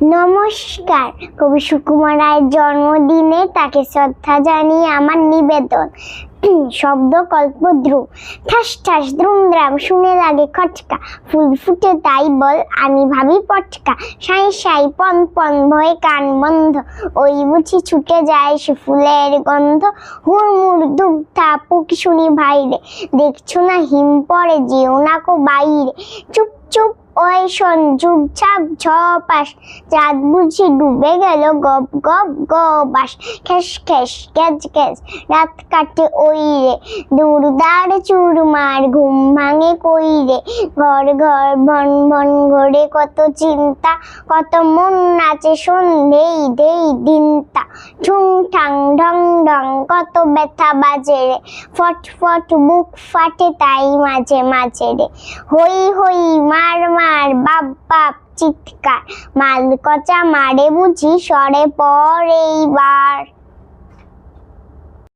নমস্কার। কবি সুকুমার রায়ের জন্মদিনে তাকে শ্রদ্ধা জানিয়ে আমার নিবেদন। শব্দ কল্পদ্রু ঠাস ঠাস দ্রুমদ্রাম শুনে লাগে খটকা। ফুল ফুটে তাই বল, আমি ভাবি পটকা। সাই সাই, পন পন, ভয়ে কান বন্ধ। ওই বুঝি ছুটে যায় সে ফুলের গন্ধ। হুড়মুড়, ধূপ থাপুক শুনি ভাইরে। দেখছ না হিম পরে যেও না কো বাইরে। চুপ চুপ ওই শোন ঝুপঝাপ ঝপাস, চাঁদ বুঝি ডুবে গেল গপ গপ গবাস। খেস খেস গ্যাজ গ্যাজ রাত কাটে ওই রে। দুর্দার চুরমার ঘুম ভাঙে কই রে? ঘর ঘর ভন ভন ঘরে কত চিন্তা, কত মন নাচে সন্ধেই দেই দিনটা। ঠুং ঠাং ঢং ঢং কত ব্যথা বাজে রে। ফট ফট বুক ফাটে তাই মাঝে মাঝে রে। হই হই মার মার, বাপ বাপ চিৎকার। মাল কচা মারে বুঝি, সরে পর এইবার